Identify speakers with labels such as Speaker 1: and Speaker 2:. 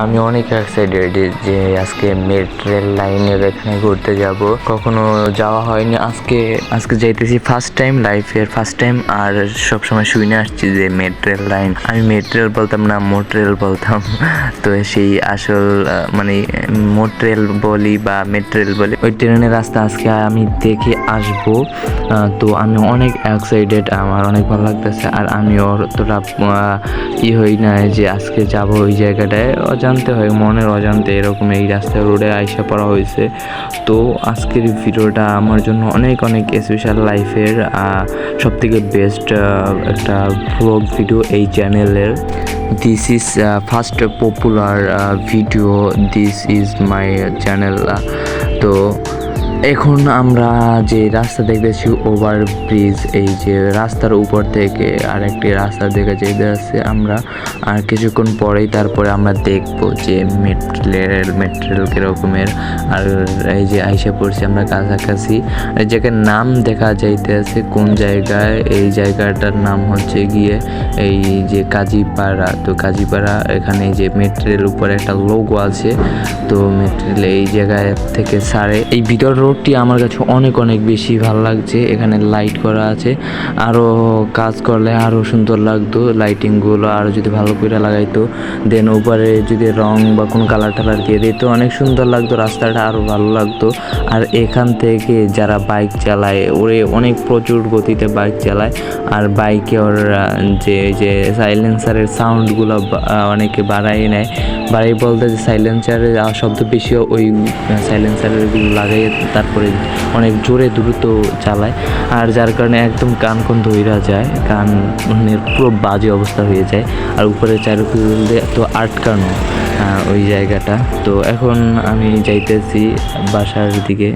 Speaker 1: আমি অনেক এক্সাইটেড যে আজকে মেট্রেল লাইনের এখানে ঘুরতে যাব। কখনো যাওয়া হয়নি। আজকে আজকে যাইতেছি ফার্স্ট টাইম লাইফের ফার্স্ট টাইম আর সব সময় শুনে আসছি যে মেট্রেল লাইন আমি মেট্রেল বলতাম না মোটরেল বলতাম। তো সেই আসল মানে মোটরেল বলি বা মেট্রেল বলি, ওই ট্রেনের রাস্তা আজকে আমি দেখে আসব। তো আমি অনেক এক্সাইটেড আমার অনেক ভালো লাগতেছে। আর আমি অতটা ই হই না যে আজকে যাব ওই জায়গাটায়। অজান্তে হয়, মনের অজান্তে এরকম এই রাস্তা রোডে আইসা পড়া হয়েছে। তো আজকের ভিডিওটা আমার জন্য অনেক অনেক স্পেশাল লাইফের সব থেকে বেস্ট একটা ব্লগ ভিডিও এই চ্যানেলের this is first popular video this is my channel তো এখন আমরা যে রাস্তা দেখতেছি ওভার ব্রিজ এই যে রাস্তার উপর থেকে আরেকটি রাস্তা দেখে যেতে আছে আমরা। আর কিছুক্ষণ পরেই তারপরে আমরা দেখব যে মেট্রেল মেট্রেল কীরকমের। আর এই যে আইসা পড়ছি আমরা কাছাকাছি। এই নাম দেখা যাইতে আছে কোন জায়গায়, এই জায়গাটার নাম হচ্ছে গিয়ে এই যে কাজীপাড়া। তো কাজীপাড়া এখানে যে মেট্রেল উপরে একটা লোগো আছে। তো মেট্রেল এই জায়গায় থেকে সারে। এই ভিতর রোডটি আমার কাছে অনেক অনেক বেশি ভালো লাগছে। এখানে লাইট করা আছে। আরও কাজ করলে আরও সুন্দর লাগতো লাইটিংগুলো আরও যদি ভালো করে লাগাইতো দেন উপরে যদি রং বা কোনো কালার টালার দিয়ে দিত, অনেক সুন্দর লাগতো। রাস্তাটা আরও ভালো লাগতো। আর এখান থেকে যারা বাইক চালায়, ওরে অনেক প্রচুর গতিতে বাইক চালায়। আর বাইকে ওর যে যে সাইলেন্সারের সাউন্ডগুলো অনেকে বাড়াই নেয়। বাড়াই বলতে যে সাইলেন্সারের শব্দ বেশি, ওই সাইলেন্সারের লাগাই তারপরে অনেক জোরে দ্রুত চালায়। আর যার কারণে একদম কান কোন ধৈরা যায় কানের পুরো বাজে অবস্থা হয়ে যায়। আর উপরে চারুকুলে তো আটকানো ওই জায়গাটা। তো এখন আমি যাইতেছি বাসার দিকে।